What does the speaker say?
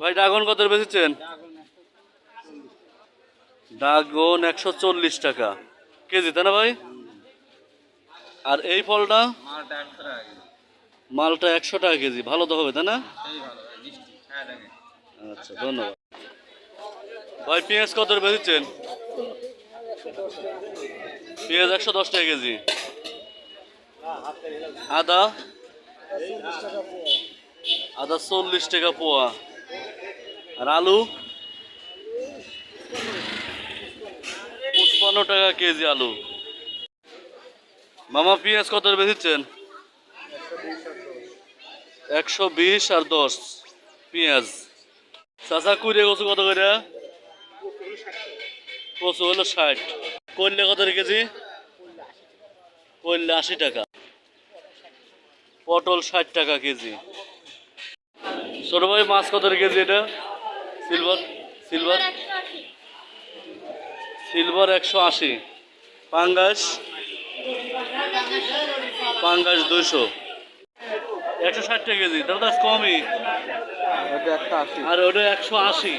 ভাই ড্রাগন কত বেচেছেন? ড্রাগন একশো চল্লিশ টাকা। কেজি তাই না ভাই? আর এই ফলটা? মালটা একশো টাকা কেজি। ভালো তো হবে তাই না? দেখেন। আচ্ছা ধন্যবাদ। ভাই পেঁয়াজ কত বেচেছেন? পেঁয়াজ একশো দশ টাকা কেজি। আদা? আদা চল্লিশ টাকা পোয়া। আর আলু পঁচপান্ন টাকা কেজি আলু। মামা, পেঁয়াজ কত বেচেছেন? একশো বিশ আর দশ পেঁয়াজ। চাচা, কুড়ে কচু কত করে? কচু হলো ষাট। করলে কত কেজি? করলে আশি টাকা। পটল ষাট টাকা কেজি। ছোট ভাই, মাছ কত কেজি এটা? সিলভার সিলভার সিলভার একশো আশি। পাঙ্গাস পাঙ্গাস দুশো একশো ষাট টাকা কেজি তাহলে কমই। আর ওটা একশো আশি।